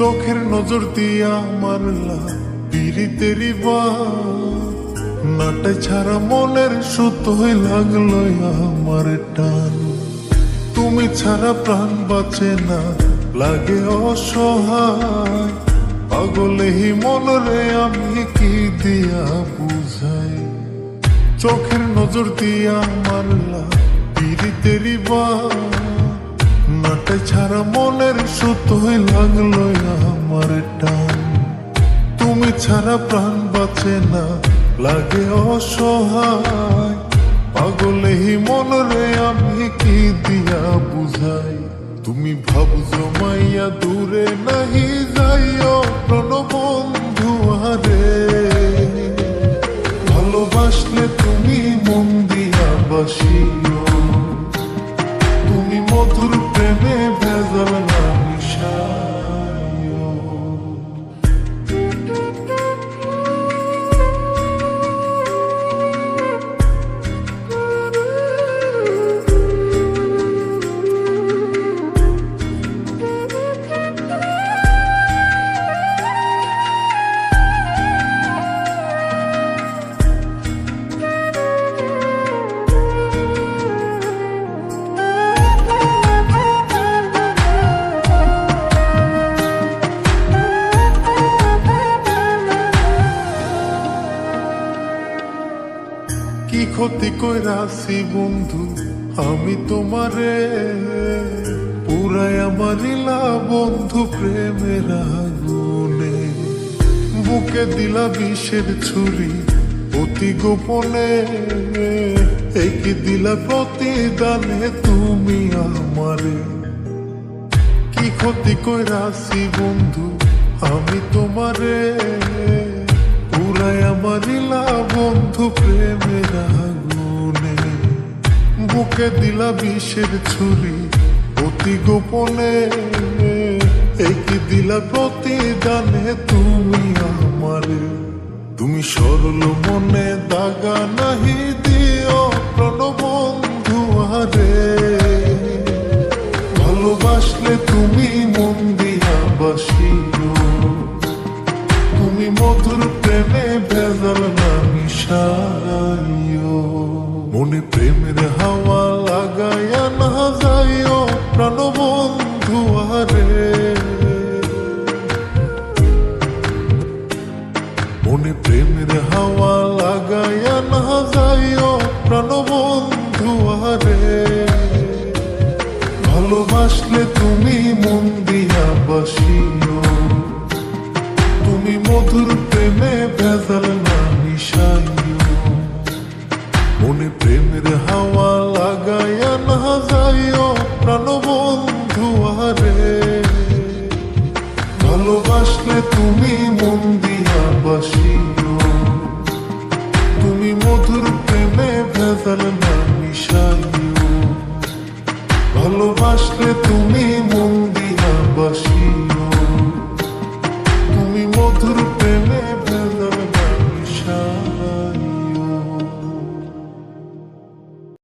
চোখের নজর দিয়া মারলা পিরিতেরি বা নাটে ছাড়া মনের সুতোই লাগল আমার টান। তুমি ছাড়া প্রাণ বাঁচে না, লাগে অসহায়। পাগলেহি মনরে আমি কি দিয়া বুঝাই? চোখের নজর দিয়া মারলা পিরিতেরি বা নাটে ছাড়া মনের সুতোই লাগল ছাড়া প্রাণ বাঁচে না। লাগে অসহায়। পাগলে মনরে আমি কি দিয়া বুঝাই? তুমি ভাব জমাইয়া দূরে নাহি যাইও প্রণবন্ধু আরে। ভালোবাসলে তুমি মন দিয়া বাসিও ক্ষতি কইরাছি বন্ধু, আমি তোমারে পুরাই আমার বন্ধু প্রেমের আগুনে। বুকে দিলা বিষের ছুরি অতি গোপনে, একই দিলা প্রতিদানে তুমি আমারে। কি ক্ষতি কইরাছি বন্ধু, আমি তোমারে বুকে দিলা বিষের ছুরি। অতি গোপনে একই দিলা প্রতিদানে তুমি আমারে। তুমি সরল মনে দাগা নাহি দিও প্রণবন্ধু আরে ভালোবাসলে তুমি মন দিয়া বাসিও। তুমি মধুর প্রেমে ভেজাল না মিশাইও মনে প্রেমের হাওয়া লাগাইয়া না যাইও প্রাণবন্ধু আরে ভালোবাসলে তুমি মন দিয়া বাসিও। তুমি মধুর প্রেমে ভেজাল না মিশাইও। মনে প্রেমের হাওয়া লাগাইয়া না যাইও প্রাণবন্ধু আরে ভালোবাসলে তুমি মন